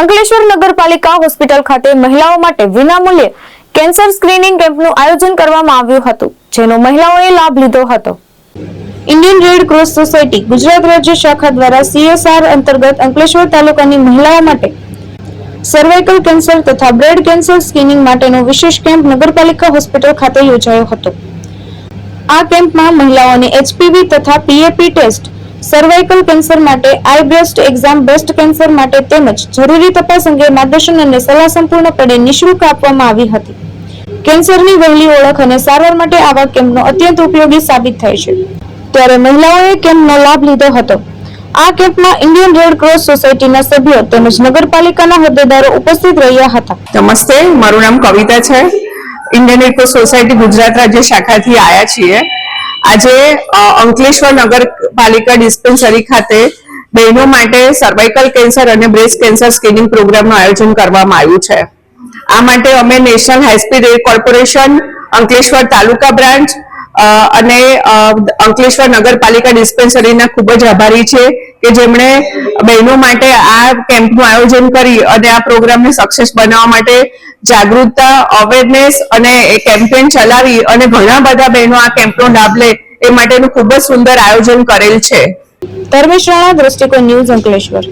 અંકલેશ્વર નગરપાલિકા હોસ્પિટલ ખાતે મહિલાઓ માટે વિનામૂલ્યે કેન્સર સ્ક્રીનિંગ કેમ્પનું આયોજન કરવામાં આવ્યું હતું, જેનો મહિલાઓએ લાભ લીધો હતો. Indian red cross society, Gujarat રાજ્ય શાખા દ્વારા સીએસઆર અંતર્ગત અંકલેશ્વર તાલુકાની મહિલાઓ માટે સર્વાઇકલ કેન્સર તથા બ્રેડ કેન્સર સ્ક્રીનિંગ માટેનો વિશેષ કેમ્પ નગરપાલિકા હોસ્પિટલ ખાતે યોજાયો હતો. આ કેમ્પમાં મહિલાઓને એચપીવી તથા પીએપી ટેસ્ટ સર્વાઇકલ કેન્સર માટે આઈ બ્રેસ્ટ એક્ઝામ બ્રેસ્ટ કેન્સર માટે તેમજ જરૂરી તપાસ અંગે માર્ગદર્શન અને સલાહ સંપૂર્ણપણે નિઃશુલ્ક આપવામાં આવી હતી. કેન્સરની વહેલી ઓળખ અને સારવાર માટે આવા કેમ્પનો અત્યંત ઉપયોગી સાબિત થાય છે. ત્યારે મહિલાઓએ કેમ્પનો લાભ લીધો હતો. આ કેમ્પમાં ઇન્ડિયન રેડ ક્રોસ સોસાયટીના સભ્યો તેમજ નગરપાલિકાના હોદ્દેદારો ઉપસ્થિત રહ્યા હતા. નમસ્તે, મારું નામ કવિતા છે. ઇન્ડિયન ઇકો સોસાયટી ગુજરાત રાજ્ય શાખાથી આવ્યા છીએ. આજે અંકલેશ્વર નગરપાલિકા ડિસ્પેન્સરી ખાતે બહેનો માટે સર્વાઇકલ કેન્સર અને બ્રેસ્ટ કેન્સર સ્ક્રીનિંગ પ્રોગ્રામનું આયોજન કરવામાં આવ્યું છે. આ માટે અમે national high speed rail corporation Ankleshwar taluka branch અને અંકલેશ્વર નગરપાલિકા ડિસ્પેન્સરીના ખૂબ જ આભારી છે કે જેમણે બહેનો માટે આ કેમ્પનું આયોજન કરી અને આ પ્રોગ્રામને સક્સેસ બનાવવા માટે જાગૃતતા અવેરનેસ અને કેમ્પેન ચલાવી અને ઘણા બધા બહેનો આ કેમ્પનો લાભ લે એ માટેનું ખૂબ જ સુંદર આયોજન કરેલ છે. ધર્મેશ રાણા, દ્રષ્ટિકોણ ન્યૂઝ અંકલેશ્વર.